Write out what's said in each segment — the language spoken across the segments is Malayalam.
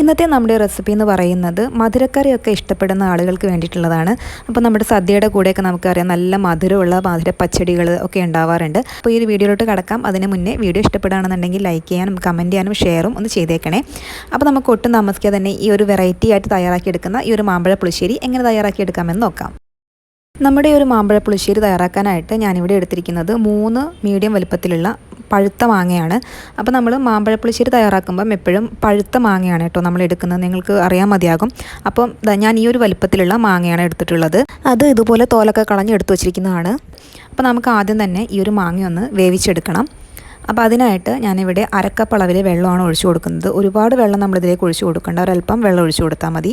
ഇന്നത്തെ നമ്മുടെ റെസിപ്പി എന്ന് പറയുന്നത് മധുരക്കറിയൊക്കെ ഇഷ്ടപ്പെടുന്ന ആളുകൾക്ക് വേണ്ടിയിട്ടുള്ളതാണ്. അപ്പോൾ നമ്മുടെ സദ്യയുടെ കൂടെയൊക്കെ നമുക്കറിയാം നല്ല മധുരമുള്ള മധുര പച്ചടികൾ ഒക്കെ ഉണ്ടാവാറുണ്ട്. അപ്പോൾ ഈ ഒരു വീഡിയോയിലോട്ട് കടക്കാം. അതിന് മുന്നേ വീഡിയോ ഇഷ്ടപ്പെടുകയാണെന്നുണ്ടെങ്കിൽ ലൈക്ക് ചെയ്യാനും കമന്റ് ചെയ്യാനും ഷെയറും ഒന്ന് ചെയ്തേക്കണേ. അപ്പോൾ നമുക്ക് ഒട്ടും താമസിക്കാതെ തന്നെ ഈ ഒരു വെറൈറ്റി ആയിട്ട് തയ്യാറാക്കിയെടുക്കുന്ന ഈ ഒരു മാമ്പഴ പുളിശ്ശേരി എങ്ങനെ തയ്യാറാക്കിയെടുക്കാമെന്ന് നോക്കാം. നമ്മുടെ ഒരു മാമ്പഴ പുളിശ്ശേരി തയ്യാറാക്കാനായിട്ട് ഞാനിവിടെ എടുത്തിരിക്കുന്നത് മൂന്ന് മീഡിയം വലുപ്പത്തിലുള്ള പഴുത്ത മാങ്ങയാണ്. അപ്പോൾ നമ്മൾ മാമ്പഴപ്പുളിശ്ശേരി തയ്യാറാക്കുമ്പം എപ്പോഴും പഴുത്ത മാങ്ങയാണ് കേട്ടോ നമ്മൾ എടുക്കുന്നത്. നിങ്ങൾക്ക് അറിയാൻ മതിയാകും. അപ്പം ഞാൻ ഈ ഒരു വലുപ്പത്തിലുള്ള മാങ്ങയാണ് എടുത്തിട്ടുള്ളത്. അത് ഇതുപോലെ തോലൊക്കെ കളഞ്ഞ് എടുത്തു വച്ചിരിക്കുന്നതാണ്. അപ്പോൾ നമുക്ക് ആദ്യം തന്നെ ഈ ഒരു മാങ്ങ ഒന്ന് വേവിച്ചെടുക്കണം. അപ്പോൾ അതിനായിട്ട് ഞാനിവിടെ അരക്കപ്പ് അളവിൽ വെള്ളമാണ് ഒഴിച്ചു കൊടുക്കുന്നത്. ഒരുപാട് വെള്ളം നമ്മളിതിലേക്ക് ഒഴിച്ചു കൊടുക്കേണ്ട. ഒരല്പം വെള്ളം ഒഴിച്ചു കൊടുത്താൽ മതി.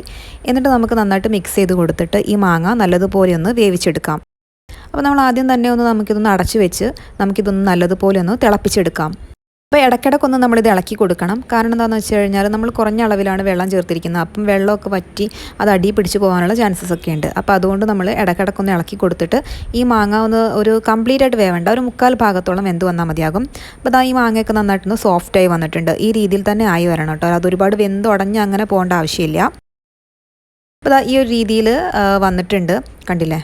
എന്നിട്ട് നമുക്ക് നന്നായിട്ട് മിക്സ് ചെയ്ത് കൊടുത്തിട്ട് ഈ മാങ്ങ നല്ലതുപോലെ ഒന്ന് വേവിച്ചെടുക്കാം. അപ്പോൾ നമ്മൾ ആദ്യം തന്നെ ഒന്ന് നമുക്കിതൊന്ന് അടച്ചു വെച്ച് നമുക്കിതൊന്ന് നല്ലതുപോലെ ഒന്ന് തിളപ്പിച്ചെടുക്കാം. അപ്പോൾ ഇടയ്ക്കിടയ്ക്കൊന്ന് നമ്മളിത് ഇളക്കി കൊടുക്കണം. കാരണം എന്താണെന്ന് വെച്ച് കഴിഞ്ഞാൽ നമ്മൾ കുറഞ്ഞ അളവിലാണ് വെള്ളം ചേർത്തിരിക്കുന്നത്. അപ്പം വെള്ളമൊക്കെ പറ്റി അത് അടി പിടിച്ച് പോകാനുള്ള ചാൻസസ് ഒക്കെ ഉണ്ട്. അപ്പോൾ അതുകൊണ്ട് നമ്മൾ ഇടയ്ക്കിടയ്ക്കൊന്ന് ഇളക്കി കൊടുത്തിട്ട് ഈ മാങ്ങ ഒന്ന് ഒരു കംപ്ലീറ്റ് ആയിട്ട് വേവേണ്ട. ഒരു മുക്കാൽ ഭാഗത്തോളം വെന്ത് വന്നാൽ മതിയാകും. അപ്പോൾ അതാ ഈ മാങ്ങയൊക്കെ നന്നായിട്ടൊന്ന് സോഫ്റ്റായി വന്നിട്ടുണ്ട്. ഈ രീതിയിൽ തന്നെ ആയി വരണം കേട്ടോ. അത് ഒരുപാട് വെന്ത് ഉടഞ്ഞ് അങ്ങനെ പോകേണ്ട ആവശ്യമില്ല. അപ്പോൾ ഈ ഒരു രീതിയിൽ വന്നിട്ടുണ്ട്. കണ്ടില്ലേ?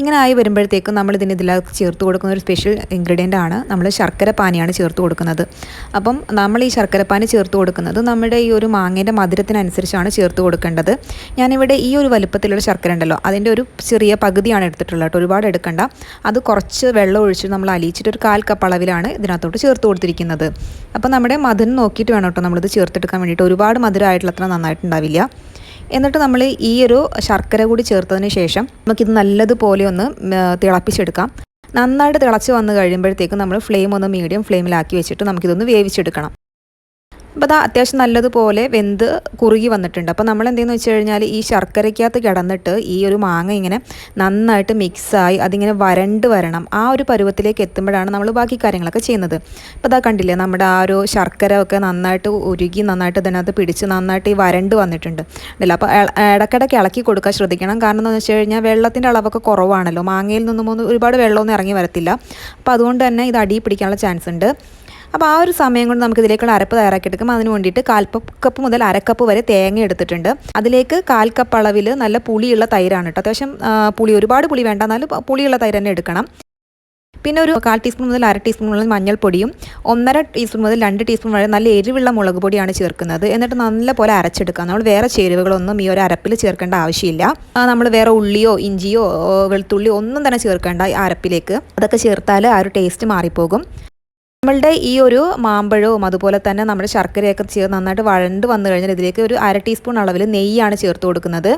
ഇങ്ങനെ ആയി വരുമ്പോഴത്തേക്കും നമ്മൾ ഇതിന് ഇതിലേക്ക് ചേർത്ത് കൊടുക്കുന്ന ഒരു സ്പെഷ്യൽ ഇൻഗ്രീഡിയന്റ് ആണ്. നമ്മൾ ശർക്കര പാനിയാണ് ചേർത്ത് കൊടുക്കുന്നത്. അപ്പം നമ്മൾ ഈ ശർക്കര പാനി ചേർത്ത് കൊടുക്കുന്നത് നമ്മുടെ ഈ ഒരു മാങ്ങേന്റെ മധുരത്തിനനുസരിച്ചാണ് ചേർത്ത് കൊടുക്കേണ്ടത്. ഞാനിവിടെ ഈ ഒരു വലുപ്പത്തിലുള്ള ശർക്കര ഉണ്ടല്ലോ അതിന്റെ ഒരു ചെറിയ പകുതിയാണ് എടുത്തിട്ടുള്ളത് കേട്ടോ ഒരുപാട് എടുക്കണ്ട. അത് കുറച്ച് വെള്ളം ഒഴിച്ച് നമ്മൾ അലിയിച്ചിട്ട് ഒരു കാൽ കപ്പ് അളവിലാണ് ഇതിനകത്തോട്ട് ചേർത്ത് കൊടുത്തിരിക്കുന്നത്. അപ്പോൾ നമ്മുടെ മധുരം നോക്കിയിട്ട് വേണം കേട്ടോ നമ്മളിത് ചേർത്തെടുക്കാൻ വേണ്ടിയിട്ട്. ഒരുപാട് മധുരമായിട്ടുള്ള അത്ര നന്നായിട്ടുണ്ടാവില്ല. എന്നിട്ട് നമ്മൾ ഈ ഒരു ശർക്കര കൂടി ചേർത്തതിന് ശേഷം നമുക്കിത് നല്ലതുപോലെ ഒന്ന് തിളപ്പിച്ചെടുക്കാം. നന്നായിട്ട് തിളച്ച് വന്ന് കഴിയുമ്പോഴത്തേക്കും നമ്മൾ ഫ്ലെയിം ഒന്ന് മീഡിയം ഫ്ലെയിമിലാക്കി വെച്ചിട്ട് നമുക്കിതൊന്ന് വേവിച്ചെടുക്കണം. അപ്പോൾ അതാ അത്യാവശ്യം നല്ലതുപോലെ വെന്ത് കുറുകി വന്നിട്ടുണ്ട്. അപ്പോൾ നമ്മൾ എന്തെന്ന് വെച്ച് കഴിഞ്ഞാൽ ഈ ശർക്കരയ്ക്കകത്ത് കിടന്നിട്ട് ഈ ഒരു മാങ്ങ ഇങ്ങനെ നന്നായിട്ട് മിക്സായി അതിങ്ങനെ വരണ്ട് വരണം. ആ ഒരു പരുവത്തിലേക്ക് എത്തുമ്പോഴാണ് നമ്മൾ ബാക്കി കാര്യങ്ങളൊക്കെ ചെയ്യുന്നത്. അപ്പോൾ അതാ കണ്ടില്ലേ നമ്മുടെ ആ ഒരു ശർക്കര ഒക്കെ നന്നായിട്ട് ഉരുകി നന്നായിട്ട് ഇതിനകത്ത് പിടിച്ച് നന്നായിട്ട് ഈ വരണ്ട് വന്നിട്ടുണ്ട്. അല്ല അപ്പോൾ ഇടയ്ക്കിടയ്ക്ക് ഇളക്കി കൊടുക്കാൻ ശ്രദ്ധിക്കണം. കാരണം എന്താണെന്ന് വെച്ച് കഴിഞ്ഞാൽ വെള്ളത്തിന്റെ അളവൊക്കെ കുറവാണല്ലോ. മാങ്ങയിൽ നിന്നും ഒരുപാട് വെള്ളമൊന്നും ഇറങ്ങി വരത്തില്ല. അപ്പോൾ അതുകൊണ്ട് തന്നെ ഇത് അടിയിൽ പിടിക്കാനുള്ള ചാൻസ് ഉണ്ട്. അപ്പോൾ ആ ഒരു സമയം കൊണ്ട് നമുക്ക് ഇതിലേക്കുള്ള അരപ്പ് തയ്യാറാക്കി എടുക്കും അതിന് വേണ്ടിയിട്ട് കാൽ കപ്പ് മുതൽ അരക്കപ്പ് വരെ തേങ്ങ എടുത്തിട്ടുണ്ട്. അതിലേക്ക് കാൽ കപ്പ് അളവിൽ നല്ല പുളിയുള്ള തൈരാണ് കേട്ടോ അത്യാവശ്യം പുളി ഒരുപാട് പുളി വേണ്ട. എന്നാലും പുളിയുള്ള തൈര് തന്നെ എടുക്കണം. പിന്നെ ഒരു കാൽ ടീസ്പൂൺ മുതൽ അര ടീസ്പൂൺ മുതൽ മഞ്ഞൾപ്പൊടിയും ഒന്നര ടീസ്പൂൺ മുതൽ രണ്ട് ടീസ്പൂൺ വരെ നല്ല എരിവുള്ള മുളക് പൊടിയാണ് ചേർക്കുന്നത്. എന്നിട്ട് നല്ലപോലെ അരച്ചെടുക്കുക നമ്മൾ വേറെ ചേരുവകളൊന്നും ഈ ഒരു അരപ്പിൽ ചേർക്കേണ്ട ആവശ്യമില്ല. നമ്മൾ വേറെ ഉള്ളിയോ ഇഞ്ചിയോ വെളുത്തുള്ളിയോ ഒന്നും തന്നെ ചേർക്കേണ്ട അരപ്പിലേക്ക്. അതൊക്കെ ചേർത്താൽ ആ ഒരു ടേസ്റ്റ് മാറിപ്പോകും. നമ്മളുടെ ഈ ഒരു മാമ്പഴവും അതുപോലെ തന്നെ നമ്മുടെ ശർക്കരയൊക്കെ ചേർന്ന് നന്നായിട്ട് വഴണ്ട് വന്നു കഴിഞ്ഞാൽ ഇതിലേക്ക് ഒരു അര ടീസ്പൂൺ അളവിൽ നെയ്യാണ് ചേർത്ത് കൊടുക്കുന്നത്.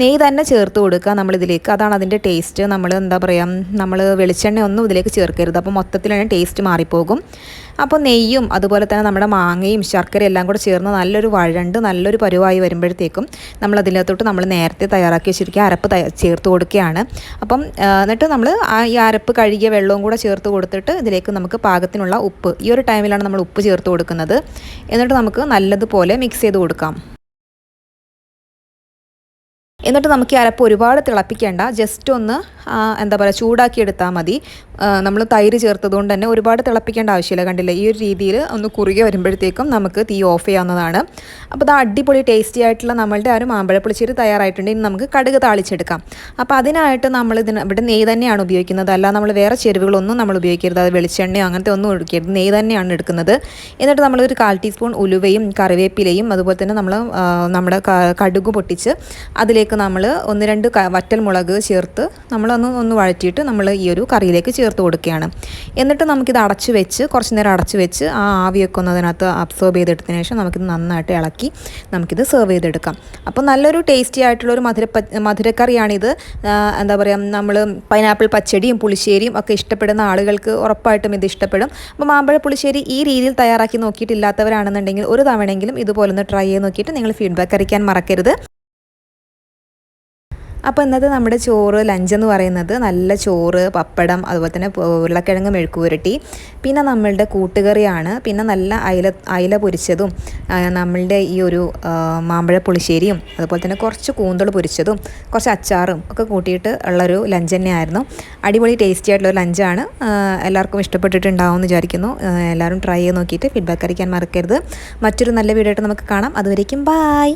നെയ്യ് തന്നെ ചേർത്ത് കൊടുക്കുക നമ്മളിതിലേക്ക്. അതാണ് അതിന്റെ ടേസ്റ്റ്. നമ്മൾ എന്താ പറയുക നമ്മൾ വെളിച്ചെണ്ണ ഒന്നും ഇതിലേക്ക് ചേർക്കരുത്. അപ്പോൾ മൊത്തത്തിൽ തന്നെ ടേസ്റ്റ് മാറിപ്പോകും. അപ്പോൾ നെയ്യും അതുപോലെ തന്നെ നമ്മുടെ മാങ്ങയും ശർക്കര എല്ലാം കൂടെ ചേർന്ന് നല്ലൊരു വഴണ്ട് നല്ലൊരു പരുവായി വരുമ്പോഴത്തേക്കും നമ്മൾ അതിനകത്തോട്ട് നമ്മൾ നേരത്തെ തയ്യാറാക്കി വെച്ചിരിക്കുക അരപ്പ് ചേർത്ത് കൊടുക്കുകയാണ്. അപ്പം എന്നിട്ട് നമ്മൾ ഈ അരപ്പ് കഴുകിയ വെള്ളവും കൂടെ ചേർത്ത് കൊടുത്തിട്ട് ഇതിലേക്ക് നമുക്ക് പാകത്തിനുള്ള ഉപ്പ്. ഈ ഒരു ടൈമിലാണ് നമ്മൾ ഉപ്പ് ചേർത്ത് കൊടുക്കുന്നത്. എന്നിട്ട് നമുക്ക് നല്ലതുപോലെ മിക്സ് ചെയ്ത് കൊടുക്കാം. എന്നിട്ട് നമുക്ക് ഈ അരപ്പ് ഒരുപാട് തിളപ്പിക്കേണ്ട. ജസ്റ്റ് ഒന്ന് എന്താ പറയുക ചൂടാക്കി എടുത്താൽ മതി. നമ്മൾ തൈര് ചേർത്തതുകൊണ്ട് തന്നെ ഒരുപാട് തിളപ്പിക്കേണ്ട ആവശ്യമില്ല. കണ്ടില്ല ഈ ഒരു രീതിയിൽ ഒന്ന് കുറുകെ വരുമ്പോഴത്തേക്കും നമുക്ക് തീ ഓഫ് ചെയ്യാവുന്നതാണ്. അപ്പോൾ അത് അടിപൊളി ടേസ്റ്റി ആയിട്ടുള്ള നമ്മളുടെ ആ ഒരു മാമ്പഴപ്പുളിശ്ശേരി തയ്യാറായിട്ടുണ്ട്. ഇനി നമുക്ക് കടുക് താളിച്ചെടുക്കാം. അപ്പോൾ അതിനായിട്ട് നമ്മൾ ഇതിന് ഇവിടെ നെയ്യ് തന്നെയാണ് ഉപയോഗിക്കുന്നത്. അല്ല നമ്മൾ വേറെ ചേരുവകളൊന്നും നമ്മൾ ഉപയോഗിക്കരുത്. അത് വെളിച്ചെണ്ണയോ അങ്ങനത്തെ ഒന്നും ഒഴിക്കരുത്. നെയ് തന്നെയാണ് എടുക്കുന്നത്. എന്നിട്ട് നമ്മളൊരു കാൽ ടീസ്പൂൺ ഉലുവയും കറിവേപ്പിലയും അതുപോലെ തന്നെ നമ്മൾ നമ്മുടെ കടുക് പൊട്ടിച്ച് അതിലേക്ക് നമ്മൾ ഒന്ന് രണ്ട് വറ്റൽ മുളക് ചേർത്ത് നമ്മളൊന്ന് ഒന്ന് വഴറ്റിയിട്ട് നമ്മൾ ഈ ഒരു കറിയിലേക്ക് ചേർത്ത് കൊടുക്കുകയാണ്. എന്നിട്ട് നമുക്കിത് അടച്ചു വെച്ച് കുറച്ച് നേരം അടച്ചു വെച്ച് ആ ആവിയൊക്കെ ഒന്ന് അതിനകത്ത് അബ്സോർബ് ചെയ്തെടുത്തതിന് ശേഷം നമുക്കിത് നന്നായിട്ട് ഇളക്കി നമുക്കിത് സെർവ് ചെയ്തെടുക്കാം. അപ്പോൾ നല്ലൊരു ടേസ്റ്റി ആയിട്ടുള്ള ഒരു മധുര മധുരക്കറിയാണിത്. എന്താ പറയുക നമ്മൾ പൈനാപ്പിൾ പച്ചടിയും പുളിശ്ശേരിയും ഒക്കെ ഇഷ്ടപ്പെടുന്ന ആളുകൾക്ക് ഉറപ്പായിട്ടും ഇത് ഇഷ്ടപ്പെടും. അപ്പോൾ മാമ്പഴ പുളിശ്ശേരി ഈ രീതിയിൽ തയ്യാറാക്കി നോക്കിയിട്ടില്ലാത്തവരാണെന്നുണ്ടെങ്കിൽ ഒരു തവണയെങ്കിലും ഇതുപോലൊന്ന് ട്രൈ ചെയ്ത് നോക്കിയിട്ട് നിങ്ങൾ ഫീഡ്ബാക്ക് അറിയിക്കാൻ മറക്കരുത്. അപ്പോൾ ഇന്നത്തെ നമ്മുടെ ചോറ് ലഞ്ച് എന്ന് പറയുന്നത് നല്ല ചോറ് പപ്പടം അതുപോലെ തന്നെ ഉരുളക്കിഴങ്ങ് മെഴുക്കുപുരട്ടി പിന്നെ നമ്മളുടെ കൂട്ടുകറിയാണ്. പിന്നെ നല്ല അയില അയില പൊരിച്ചതും നമ്മളുടെ ഈ ഒരു മാമ്പഴ പുളിശ്ശേരിയും അതുപോലെ തന്നെ കുറച്ച് കൂന്തൾ പൊരിച്ചതും കുറച്ച് അച്ചാറും ഒക്കെ കൂട്ടിയിട്ട് ഉള്ളൊരു ലഞ്ച് തന്നെയായിരുന്നു. അടിപൊളി ടേസ്റ്റി ആയിട്ടുള്ള ഒരു ലഞ്ചാണ് എല്ലാവർക്കും ഇഷ്ടപ്പെട്ടിട്ടുണ്ടാവും എന്ന് വിചാരിക്കുന്നു എല്ലാവരും ട്രൈ ചെയ്ത് നോക്കിയിട്ട് ഫീഡ്ബാക്ക് അറിയിക്കാൻ മറക്കരുത്. മറ്റൊരു നല്ല വീഡിയോ ആയിട്ട് നമുക്ക് കാണാം. അതുവരേക്കും ബായ്